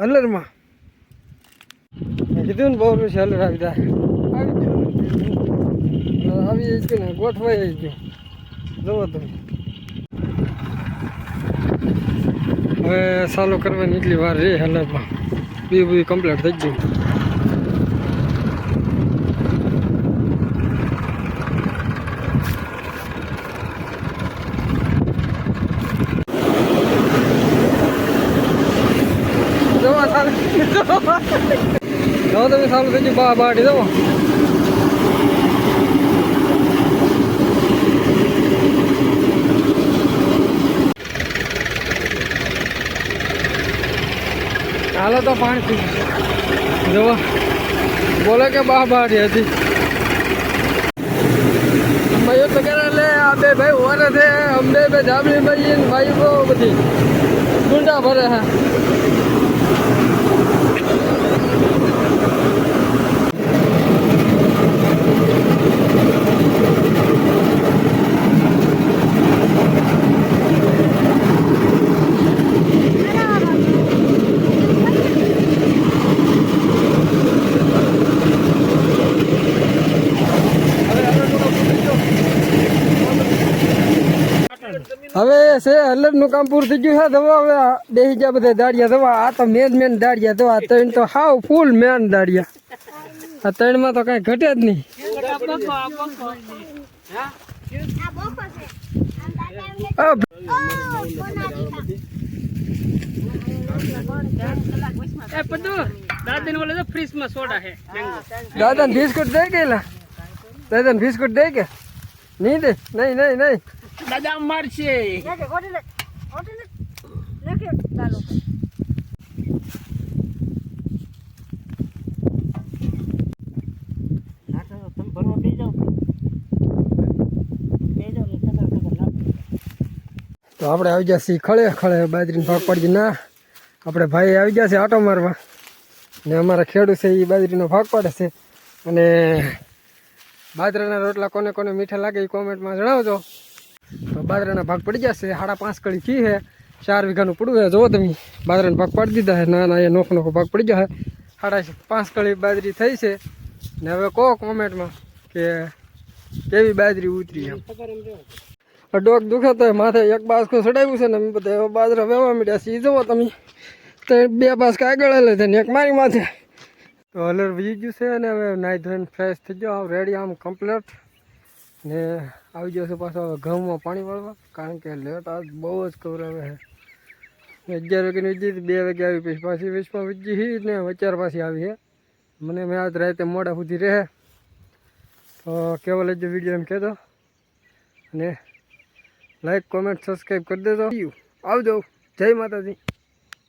હલરમાં કીધું ને બહુ છે હલર આવી જાય. આવી ગયું ને, ગોઠવાઈ ગયું. જુઓ તમે. હવે ચાલુ કરવાની એટલી વાર રે હલરમાં બી બી કમ્પ્લીટ થઈ ગયું. જવા તમે સારું થઈ ગયું બા બાટી દો હાલો તો પાણી જુઓ બોલે કે બા બાટી હતી. ભાઈઓ તો લે, આ બે ભાઈ ઓરે છે, અમને બે જામલી ભાઈ ભાઈ બહુ બધી. ગુંડા ભરે હા Thank you. હવે છે હલરનું કામ પૂરું થઈ ગયું છે દવા હવે બેસી ગયા બધા દાડિયા દવા આ તો મેન મેન દાડિયા દવા ત્રણ તો હાવ ફૂલ મેન દાડિયા. આ ત્રણમાં તો કઈ ઘટે જ નહીં. દાદી ને બિસ્કુટ દે કે દાદા ને બિસ્કુટ દે કે? નહીં દે? નહીં નહીં નહીં. દાદા મારશે. તો આપણે આવી જશે ખળે ખળે બાજરીને ભાગ પાડી ના આપણે ભાઈ આવી ગયા છે આટો મારવા. ને અમારા ખેડૂત છે એ બાજરીનો ભાગ પાડે છે. અને બાજરાના રોટલા કોને કોને મીઠા લાગે એ કોમેન્ટમાં જણાવજો. બાજરાના ભાગ પડી જશે. સાડા પાંચ કળી કી છે ચાર વીઘાનું પડવું છે જુઓ તમે, બાજરાના ભાગ પાડી દીધા છે ના એ નોખો નોખો ભાગ પડી જશે. સાડા પાંચ કળી બાજરી થઈ છે. ને હવે કહો કોમેન્ટમાં કે કેવી બાજરી ઉતરી એમ. ડોક દુખે તો માથે એક બાસકો ચડાવ્યું છે ને અમે બધા બાજરા વેવા મીડ્યા છે એ જુઓ તમે, તો બે બાસકા આગળ લે છે ને એક મારી માથે. તો હલર વી ગયું છે અને હવે નાઈ ધોઈને ફ્રેશ થઈ ગયો. રેડી આમ કમ્પ્લીટ ને આવી જશે પાછો ઘઉંમાં પાણી વાળવા, કારણ કે લેટ આજ બહુ જ કવરાવે છે. અગિયાર વાગ્યાની વીજી બે વાગે આવી પછી પાછી વીસમાં વીજી ને વચાર પાછી આવી છે. મને મેં આજ રાતે મોડા સુધી રહે. તો કેવો લેજો વીડિયો એમ કહેતો અને લાઈક કોમેન્ટ સબસ્ક્રાઈબ કરી દેજો. આવજો. જય માતાજી.